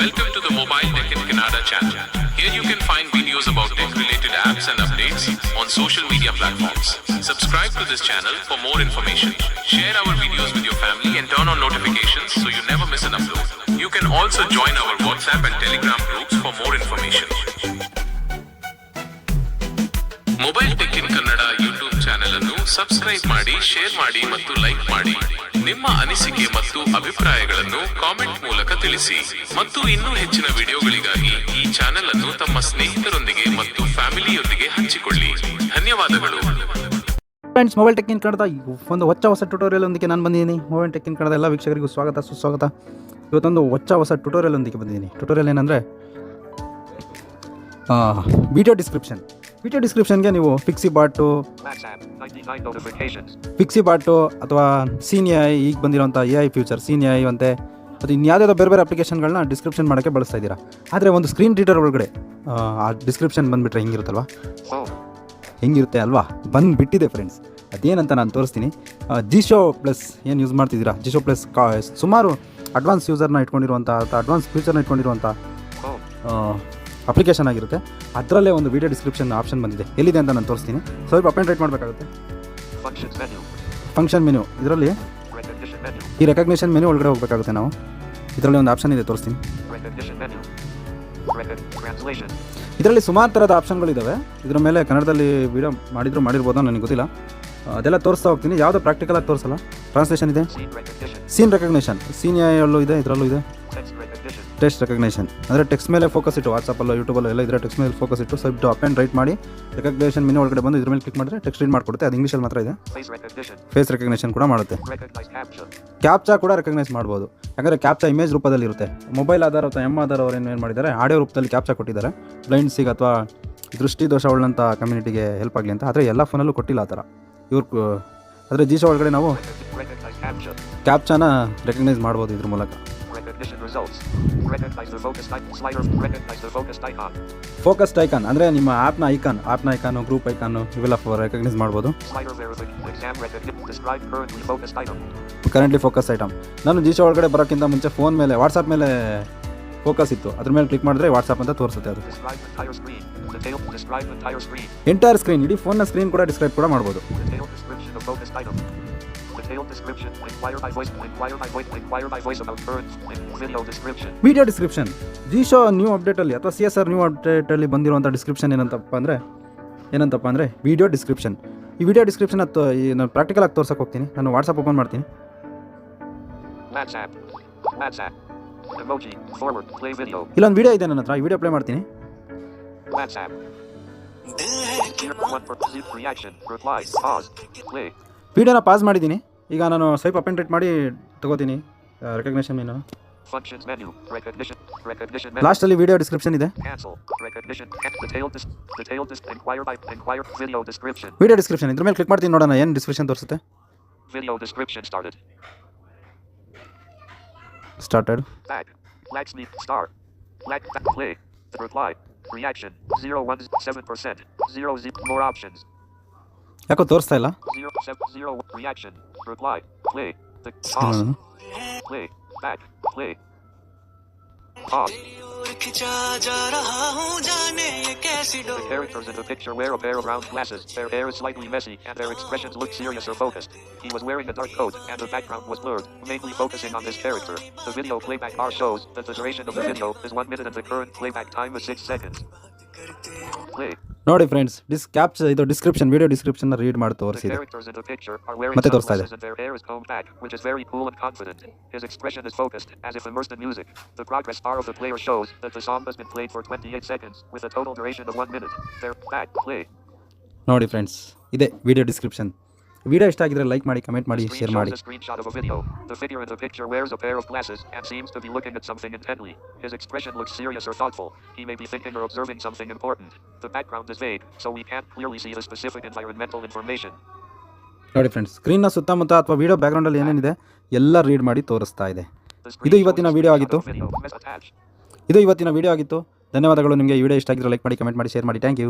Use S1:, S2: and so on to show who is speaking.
S1: Welcome to the Mobile Tech in Canada channel. Here you can find videos about tech-related apps and updates on social media platforms. Subscribe to this channel for more information. Share our videos with your family and turn on notifications so you never miss an upload. You can also join our WhatsApp and Telegram groups for more information. Mobile tech in Kannada YouTube channel ಅನ್ನು subscribe ಮಾಡಿ share ಮಾಡಿ ಮತ್ತು like ಮಾಡಿ ನಿಮ್ಮ ಅನಿಸಿಕೆ ಮತ್ತು ಅಭಿಪ್ರಾಯಗಳನ್ನು comment ಮೂಲಕ ತಿಳಿಸಿ ಮತ್ತು ಇನ್ನೂ ಹೆಚ್ಚಿನ ವಿಡಿಯೋಗಳಿಗಾಗಿ ಈ ಚಾನೆಲ್ ಅನ್ನು ತಮ್ಮ ಸ್ನೇಹಿತರೊಂದಿಗೆ ಮತ್ತು ಫ್ಯಾಮಿಲಿಯೊಂದಿಗೆ ಹಂಚಿಕೊಳ್ಳಿ. ಧನ್ಯವಾದಗಳು.
S2: ಫ್ರೆಂಡ್ಸ್ ಮೊಬೈಲ್ ಟೆಕ್ಕಿನ ಕನ್ನಡದ ಕನ್ನಡ ಒಂದು ಹೊಚ್ಚ ಹೊಸ ಟ್ಯುಟೋರಿಯಲ್ ಒಂದಿಗೆ ನಾನು ಬಂದಿದ್ದೀನಿ. ಮೊಬೈಲ್ ಟೆಕ್ಕಿನ ಕನ್ನಡದ ಕನ್ನಡ ಎಲ್ಲ ವೀಕ್ಷಕರಿಗೂ ಸ್ವಾಗತ ಸುಸ್ವಾಗತ. ಇವತ್ತೊಂದು ಹೊಚ್ಚ ಹೊಸ ಟ್ಯುಟೋರಿಯಲ್ ಒಂದಿಗೆ ಬಂದಿದ್ದೀನಿ. ಟ್ಯುಟೋರಿಯಲ್ ಏನಂದರೆ ವಿಡಿಯೋ ಡಿಸ್ಕ್ರಿಪ್ಷನ್ ವಿಡಿಯೋ ಡಿಸ್ಕ್ರಿಪ್ಷನ್ಗೆ ನೀವು ಫಿಕ್ಸಿ ಬಾಟು
S3: WhatsApp, 99 notifications.
S2: ಫಿಕ್ಸಿ ಬಾಟು ಅಥವಾ ಸೀನಿಯ ಈಗ ಬಂದಿರೋಂಥ ಎ ಐ ಫ್ಯೂಚರ್ ಸೀನಿಯ ಐ ಅಂತೆ ಅದು ಇನ್ಯಾವುದಾದ್ರು ಬೇರೆ ಬೇರೆ ಅಪ್ಲಿಕೇಶನ್ಗಳನ್ನ ಡಿಸ್ಕ್ರಿಪ್ಷನ್ ಮಾಡೋಕ್ಕೆ ಬಳಸ್ತಾ ಇದ್ದೀರಾ ಆದರೆ ಒಂದು ಸ್ಕ್ರೀನ್ ರೀಡರ್ ಒಳಗಡೆ ಆ, ಡಿಸ್ಕ್ರಿಪ್ಷನ್ ಬಂದುಬಿಟ್ರೆ ಹೆಂಗಿರುತ್ತಲ್ವಾ. ಹೆಂಗಿರುತ್ತೆ ಅಲ್ವಾ ಬಂದುಬಿಟ್ಟಿದೆ ಫ್ರೆಂಡ್ಸ್ ಅದೇನಂತ ನಾನು ತೋರಿಸ್ತೀನಿ ಜಿಶೋ ಪ್ಲಸ್ ಏನು ಯೂಸ್ ಮಾಡ್ತಿದ್ದೀರಾ ಜಿಶೋ ಪ್ಲಸ್ ಕಾ ಸುಮಾರು ಅಡ್ವಾನ್ಸ್ ಯೂಸರ್ನ ಇಟ್ಕೊಂಡಿರುವಂಥ ಅಥವಾ ಅಡ್ವಾನ್ಸ್ ಫ್ಯೂಚರ್ನ ಇಟ್ಕೊಂಡಿರುವಂಥ. ಅಪ್ಲಿಕೇಶನ್ ಆಗಿರುತ್ತೆ ಅದರಲ್ಲೇ ಒಂದು ವಿಡಿಯೋ ಡಿಸ್ಕ್ರಿಪ್ಷನ್ ಆಪ್ಷನ್ ಬಂದಿದೆ ಎಲ್ಲಿದೆ ಅಂತ ನಾನು ತೋರಿಸ್ತೀನಿ ಸ್ವಲ್ಪ ಅಪ್ ರೈಟ್ ಮಾಡಬೇಕಾಗುತ್ತೆ. ಫಂಕ್ಷನ್ ಮೆನು ಇದರಲ್ಲಿ. ಈ ರೆಕಗ್ನೇಷನ್ ಮೆನು ಒಳಗಡೆ ಹೋಗಬೇಕಾಗುತ್ತೆ ನಾವು. ಇದರಲ್ಲಿ ಒಂದು ಆಪ್ಷನ್ ಇದೆ, ತೋರಿಸ್ತೀನಿ. ಇದರಲ್ಲಿ ಸುಮಾರು ಥರದ ಆಪ್ಷನ್ಗಳಿದ್ದಾವೆ ಇದರ ಮೇಲೆ ಕನ್ನಡದಲ್ಲಿ ವಿಡಿಯೋ ಮಾಡಿದ್ರು, ಮಾಡಿರ್ಬೋದು ನನಗೆ ಗೊತ್ತಿಲ್ಲ. ಅದೆಲ್ಲ ತೋರಿಸ್ತಾ ಹೋಗ್ತೀನಿ. ಯಾವುದೋ ಪ್ರಾಕ್ಟಿಕಲಾಗಿ ತೋರಿಸಲ್ಲ. ಟ್ರಾನ್ಸ್ಲೇಷನ್ ಇದೆ.
S3: ಸೀನ್ ರೆಕಗ್ನೇಷನ್
S2: ಸೀನ್ ರೆಕಗ್ನೇಷನ್ ಸೀನಿಯಲ್ಲೂ ಇದೆ, ಇದರಲ್ಲೂ ಇದೆ.
S3: Text recognition.
S2: ಅಂದರೆ ಟೆಕ್ಸ್ಟ್ ಮೇಲೆ ಫೋಕಸ್ ಇಟ್ಟು ವಾಟ್ಸಪ್ಪಲ್ಲೋ ಯೂಟ್ಯೂಬಲ್ಲೋ ಎಲ್ಲ ಇದ್ರೆ ಟೆಕ್ಸ್ಟ್ ಮೇಲೆ ಫೋಕಸ್ ಇಟ್ಟು ಸ್ವಲ್ಪ ಅಪ್ ಆ್ಯಂಡ್ ರೈಟ್ ಮಾಡಿ ರೆಕಗ್ನೇಷನ್ ಮಿನಿ ಒಳಗಡೆ ಬಂದು ಇದ್ರ ಮೇಲೆ ಕ್ಲಿಕ್ ಮಾಡಿದ್ರೆ ಟೆಕ್ಸ್ಟ್ ರೀಡ್ ಮಾಡಿಕೊಡುತ್ತೆ. ಅದು ಇಂಗ್ಲೀಷಲ್ಲಿ ಮಾತ್ರ ಇದೆ. ಫೇಸ್ ರೆಕಗ್ನೇಷನ್ ಕೂಡ ಮಾಡುತ್ತೆ. ಕ್ಯಾಪ್ಚಾ ಕೂಡ ರೆಕಗ್ನೈಸ್ ಮಾಡ್ಬೋದು. ಯಾಕಂದರೆ ಕ್ಯಾಪ್ಚಾ ಇಮೇಜ್ ರೂಪದಲ್ಲಿ ಇರುತ್ತೆ. ಮೊಬೈಲ್ ಆಧಾರ ಅಥವಾ ಎಂ ಆಧಾರ ಅವರು ಏನು ಮಾಡಿದ್ದಾರೆ ಆಡಿಯೋ ರೂಪದಲ್ಲಿ ಕ್ಯಾಪ್ಚಾ ಕೊಟ್ಟಿದ್ದಾರೆ. ಬ್ಲೈಂಡ್ಸಿಗೆ ಅಥವಾ ದೃಷ್ಟಿ ದೋಷ ಉಳ್ಳಂಥ ಕಮ್ಯುನಿಟಿಗೆ ಹೆಲ್ಪ್ ಆಗಲಿ ಅಂತ. ಆದರೆ ಎಲ್ಲ ಫೋನಲ್ಲೂ ಕೊಟ್ಟಿಲ್ಲ ಆ ಥರ. ಇವ್ರು ಅಂದರೆ ಜೀಶೋ ಒಳಗಡೆ ನಾವು ಕ್ಯಾಪ್ಚನ ರೆಕಗ್ನೈಸ್ ಮಾಡ್ಬೋದು ಇದ್ರ ಮೂಲಕ. ಫೋಕಸ್ಡ್ ಐಕಾನ್ ಅಂದರೆ ನಿಮ್ಮ ಆ್ಯಪ್ನ ಐಕಾನ್ ಆ್ಯಪ್ನ ಐಕಾನು ಗ್ರೂಪ್ ಐಕಾನು ಇವೆಲ್ಲ ರೆಕಗ್ನೈಸ್ ಮಾಡ್ಬೋದು. ಕರೆಂಟ್ಲಿ ಫೋಕಸ್ ಐಟಮ್ ನಾನು ಜೀಶೋ ಒಳಗಡೆ ಬರೋಕ್ಕಿಂತ ಮುಂಚೆ ಫೋನ್ ಮೇಲೆ ವಾಟ್ಸಪ್ ಮೇಲೆ ಫೋಕಸ್ ಇತ್ತು. ಅದ್ರ ಮೇಲೆ ಕ್ಲಿಕ್ ಮಾಡಿದ್ರೆ ವಾಟ್ಸಪ್ ಅಂತ ತೋರಿಸುತ್ತೆ ಅದು. ಎಂಟೈರ್ ಸ್ಕ್ರೀನ್ ಇಡೀ ಫೋನ್ನ ಸ್ಕ್ರೀನ್ ಕೂಡ ಡಿಸ್ಕ್ರೈಬ್ ಕೂಡ ಮಾಡ್ಬೋದು. ಮೀಡಿಯಾ ಡಿಸ್ಕ್ರಿಪ್ಷನ್ ಜಿಶೋ ನ್ಯೂ ಅಪ್ಡೇಟಲ್ಲಿ ಅಥವಾ ಸಿ ಎಸ್ ಆರ್ ನ್ಯೂ ಅಪ್ಡೇಟಲ್ಲಿ ಬಂದಿರುವಂಥ ಡಿಸ್ಕ್ರಿಪ್ಷನ್ ಏನಂತಪ್ಪ ಅಂದರೆ ಏನಂತಪ್ಪ ಅಂದರೆ ವಿಡಿಯೋ ಡಿಸ್ಕ್ರಿಪ್ಷನ್ ಈ ವಿಡಿಯೋ ಡಿಸ್ಕ್ರಿಪ್ಷನ್ ಅಥವಾ ಈ ನಾನು ಪ್ರಾಕ್ಟಿಕಲ್ ಆಗಿ ತೋರ್ಸಕ್ಕೆ ಹೋಗ್ತೀನಿ. ನಾನು ವಾಟ್ಸಪ್ ಓಪನ್ ಮಾಡ್ತೀನಿ. ಇಲ್ಲೊಂದು ವಿಡಿಯೋ ಇದೆ ನನ್ನ ಹತ್ರ ಈ ವಿಡಿಯೋ ಪ್ಲೇ ಮಾಡ್ತೀನಿ. ವಿಡಿಯೋನ ಪಾಸ್ ಮಾಡಿದ್ದೀನಿ ಈಗ ನಾನು ಸ್ವೈಪ್ ಅಪ್ ಅಂಡ್ ರೈಟ್ ಮಾಡಿ ತಗೋತೀನಿ ರೆಕಗ್ನೇಷನ್
S3: menu.
S2: ಲಾಸ್ಟಲ್ಲಿ ವಿಡಿಯೋ ಡಿಸ್ಕ್ರಿಪ್ಷನ್ ಇದೆ. ವಿಡಿಯೋ ಡಿಸ್ಕ್ರಿಪ್ಷನ್ ಇದ್ರ ಮೇಲೆ ಕ್ಲಿಕ್ ಮಾಡ್ತೀನಿ ನೋಡೋಣ ಏನು ಡಿಸ್ಕ್ರಿಪ್ಷನ್ ತೋರಿಸುತ್ತೆ
S3: started.
S2: Started
S3: Back. Black sleep. Star. Black. Back. Play. Reply. Reaction. 017%. 0 zip. More options.
S2: ಯಾಕೋ ತೋರಿಸ್ತಾ ಇಲ್ಲ
S3: Zero seven zero reaction. Reply. Play. The pause.
S2: Hmm.
S3: Play. Back. Play. Pause. characters in the picture wear a pair of round glasses. Their hair is slightly messy, and their expressions look serious or focused. He was wearing a dark coat, and the background was blurred, mainly focusing on this character. The video playback bar shows that the duration of the video is one minute and the current playback time is six seconds. Play.
S2: ನೋಡಿ friends ಡಿಸ್ ಕ್ಯಾಪ್ಚ್ ಇದು description video ಡಿಸ್ಕ್ರಿಪ್ಷನ್ನ read ಮಾಡಿ
S3: The
S2: ತೋರಿಸಿದೆ
S3: characters in the picture are wearing
S2: ಮತ್ತೆ ತೋರಿಸ್ತಾ ಇದೆ.
S3: sunglasses and their hair is combed back, which is very cool and confident. His expression is focused, as if immersed in music. The progress bar of the player shows that the song has been played for 28 seconds, with a total duration of one minute. Their back play.
S2: ನೋಡಿ friends ಇದೆ video description video ಇಷ್ಟ ಆಗಿದ್ರೆ like ಮಾಡಿ comment ಮಾಡಿ share ಮಾಡಿ. ನೋಡಿ friends ಸ್ಕ್ರೀನ್ನ ಸುತ್ತಮುತ್ತ ಅಥವಾ ವಿಡಿಯೋ ಬ್ಯಾಕ್ಗ್ರೌಂಡಲ್ಲಿ ಏನೇನಿದೆ ಎಲ್ಲ ರೀಡ್ ಮಾಡಿ ತೋರಿಸ್ತಾ ಇದೆ ಇದು ಇವತ್ತಿನ ವಿಡಿಯೋ ಆಗಿತ್ತು. ಇದು ಇವತ್ತಿನ ವಿಡಿಯೋ ಆಗಿತ್ತು ಧನ್ಯವಾದಗಳು ನಿಮಗೆ ಈ ವಿಡಿಯೋ ಇಷ್ಟ ಆಗಿದ್ರೆ ಲೈಕ್ ಮಾಡಿ ಕಮೆಂಟ್ ಮಾಡಿ ಶೇರ್ ಮಾಡಿ ಥ್ಯಾಂಕ್ ಯು